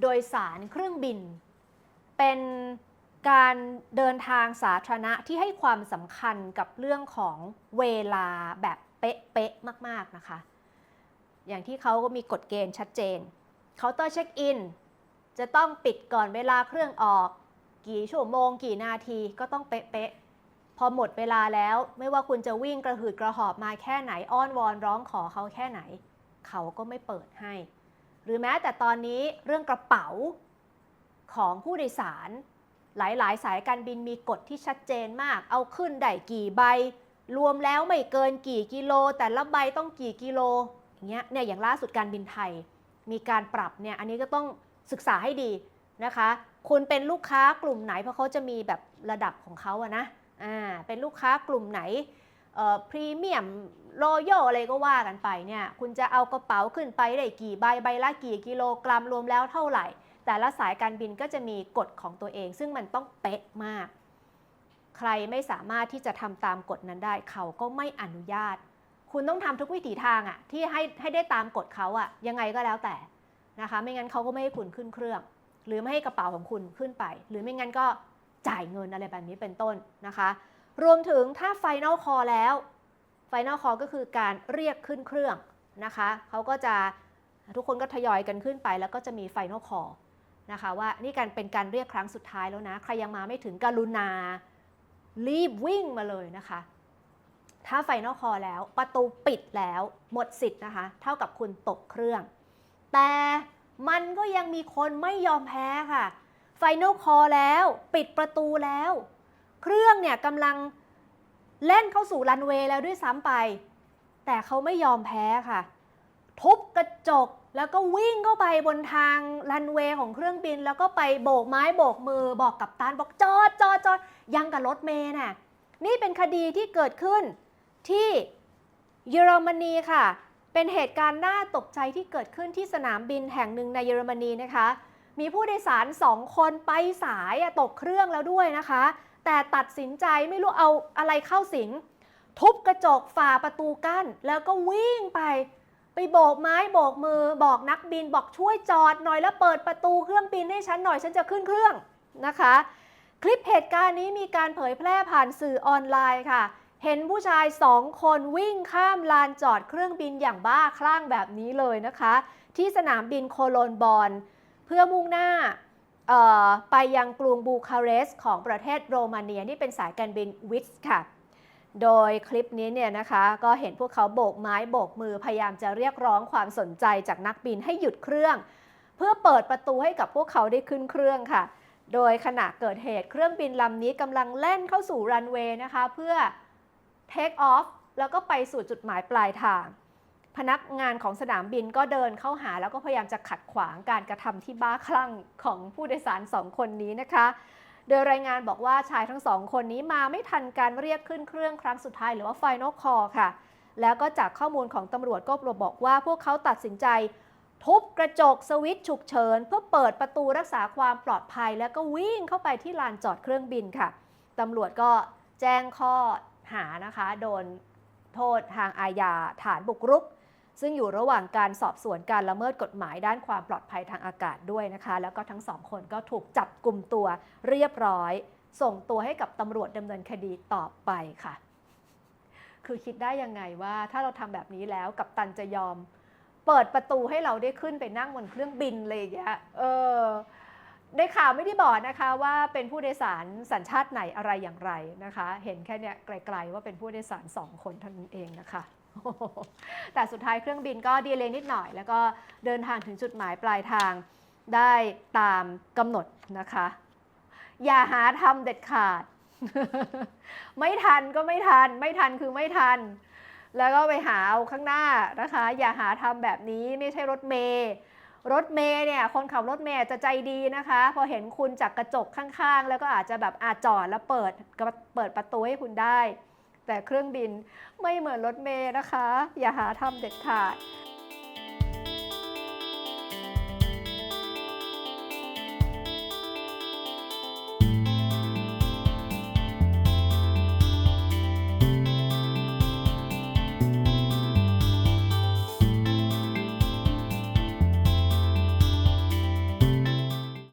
โดยสารเครื่องบิน เป็นการเดินทางสาธารณะที่ให้ความสำคัญกับเรื่องของเวลาแบบเป๊ะๆมากๆนะคะ อย่างที่เขาก็มีกฎเกณฑ์ชัดเจนเคาน์เตอร์เช็คอินจะต้องปิดก่อนเวลาเครื่องออก กี่ชั่วโมง กี่นาทีก็ต้องเป๊ะๆพอหมดเวลาแล้วไม่ว่าคุณจะวิ่งกระหืดกระหอบมาแค่ไหนอ้อนวอนร้องขอเขาแค่ไหน เขาก็ไม่เปิดให้ หรือแม้แต่ตอนนี้เรื่องกระเป๋าของผู้โดยสาร หลายๆ สายการบินมีกฎที่ชัดเจนมาก เอาขึ้นได้กี่ใบ รวมแล้วไม่เกินกี่กิโล แต่ละใบต้องกี่กิโลอย่างเงี้ยเนี่ยอย่างล่าสุดการบินไทย มีการปรับเนี่ยอันนี้ก็ต้องศึกษาให้ดีนะคะ คุณเป็นลูกค้ากลุ่มไหนเพราะเขาจะมีแบบระดับของเขาอะนะอ่าเป็นลูกค้ากลุ่มไหนเอ่อพรีเมียม รอยัลอะไรก็ว่ากันไปเนี่ย คุณจะเอากระเป๋าขึ้นไปได้กี่ใบใบละกี่กิโลกรัมรวมแล้วเท่าไหร่ แต่ละสายการบินก็จะมีกฎของตัวเอง ซึ่งมันต้องเป๊ะมาก ใครไม่สามารถที่จะทำตามกฎนั้นได้ เขาก็ไม่อนุญาต คุณต้องทำทุกวิถีทางอะที่ให้ให้ได้ตามกฎเขาอะยังไงก็แล้วแต่นะคะ ไม่งั้นเขาก็ไม่ให้คุณขึ้นเครื่อง หรือไม่ให้กระเป๋าของคุณขึ้นไป หรือไม่งั้นก็จ่ายเงินอะไรแบบนี้เป็นต้นนะคะ รวมถึงถ้าไฟน a ลคอแล้ว ไฟน a ลคอก็คือการเรียกขึ้นเครื่องนะคะเขาก็จะทุกคนก็ทยอยกันขึ้นไป แล้วก็จะมีไฟน a ลคอนะคะว่านี่การเป็นการเรียกครั้งสุดท้ายแล้วนะ ใครยังมาไม่ถึงกรุณา รีบวิ่งมาเลยนะคะ ถ้าไฟน a ลคอแล้วประตูปิดแล้วหมดสิทธิ์นะคะ เท่ากับคุณตกเครื่อง แต่มันก็ยังมีคนไม่ยอมแพ้ค่ะไฟน a ลคอแล้ว ปิดประตูแล้ว เครื่องเนี่ยกำลัง เล่นเข้าสู่รันเวย์แล้วด้วยซ้ำไป แต่เขาไม่ยอมแพ้ค่ะ ทุบกระจกแล้วก็วิ่งเข้าไปบนทางรันเวย์ของเครื่องบิน แล้วก็ไปโบกไม้โบกมือบอกกับตานบอกจอดจอดจอดยังกับรถเมย์น่ะนี่เป็นคดีที่เกิดขึ้นที่เยอรมนีค่ะ เป็นเหตุการณ์น่าตกใจที่เกิดขึ้นที่สนามบินแห่งหนึ่งในเยอรมนีนะคะ มีผู้โดยสารสองคนไปสายตกเครื่องแล้วด้วยนะคะ แต่ตัดสินใจไม่รู้เอาอะไรเข้าสิง ทุบกระจกฝ่าประตูกั้น แล้วก็วิ่งไป ไปโบกไม้โบกมือบอกนักบินบอกช่วยจอดหน่อยแล้วเปิดประตูเครื่องบินให้ฉันหน่อยฉันจะขึ้นเครื่องนะคะ คลิปเหตุการณ์นี้มีการเผยแพร่ผ่านสื่อออนไลน์ค่ะ เห็นผู้ชายสองคนวิ่งข้ามลานจอดเครื่องบินอย่างบ้าคลั่งแบบนี้เลยนะคะ ที่สนามบินโคโลนบอนเพื่อมุ่งหน้า ไปยังกรุงบูคาเรสต์ของประเทศโรมาเนียนี่เป็นสายการบินวิสค่ะ โดยคลิปนี้เนี่ยนะคะก็เห็นพวกเขาโบกไม้โบกมือพยายามจะเรียกร้องความสนใจจากนักบินให้หยุดเครื่อง เพื่อเปิดประตูให้กับพวกเขาได้ขึ้นเครื่องค่ะ โดยขณะเกิดเหตุเครื่องบินลำนี้กำลังเล่นเข้าสู่รันเวย์นะคะเพื่อ take off แล้วก็ไปสู่จุดหมายปลายทาง พนักงานของสนามบินก็เดินเข้าหาแล้วก็พยายามจะขัดขวางการกระทำที่บ้าคลั่งของผู้โดยสารสองคนนี้นะคะ โดยรายงานบอกว่าชายทั้งสองคนนี้มาไม่ทันการเรียกขึ้นเครื่องครั้งสุดท้ายหรือว่า Final Call ค่ะ แล้วก็จากข้อมูลของตำรวจก็บอกว่าพวกเขาตัดสินใจ ทุบกระจกสวิตช์ฉุกเฉิน เพื่อเปิดประตูรักษาความปลอดภัย แล้วก็วิ่งเข้าไปที่ลานจอดเครื่องบินค่ะตำรวจก็แจ้งข้อหานะคะ โดนโทษทางอาญาฐานบุกรุก ซึ่งอยู่ระหว่างการสอบสวนการละเมิดกฎหมายด้านความปลอดภัยทางอากาศด้วยนะคะ แล้วก็ทั้งสองคนก็ถูกจับกลุ่มตัวเรียบร้อย ส่งตัวให้กับตำรวจดำเนินคดีต่อไปค่ะ คือคิดได้ยังไงว่าถ้าเราทำแบบนี้แล้วกับตันจะยอม เปิดประตูให้เราได้ขึ้นไปนั่งบนเครื่องบินเลยอย่างเงี้ยเออในข่าวไม่ได้บอกนะคะว่าเป็นผู้โดยสารสัญชาติไหนอะไรอย่างไรนะคะ เห็นแค่เนี้ยไกลๆว่าเป็นผู้โดยสารสองคนเท่านั้นเองนะคะ แต่สุดท้ายเครื่องบินก็ดีเลย์นิดหน่อย แล้วก็เดินทางถึงจุดหมายปลายทางได้ตามกำหนดนะคะ อย่าหาทำเด็ดขาด ไม่ทันก็ไม่ทัน ไม่ทันคือไม่ทัน แล้วก็ไปหาเอาข้างหน้านะคะ อย่าหาทำแบบนี้ไม่ใช่รถเมย์รถเมย์เนี่ยคนขับรถเมย์จะใจดีนะคะ พอเห็นคุณจากกระจกข้างๆ แล้วก็อาจจะแบบอาจอดแล้วเปิดเปิดประตูให้คุณได้ แต่เครื่องบินไม่เหมือนรถเมย์นะคะ อย่าหาทำเด็ดขาด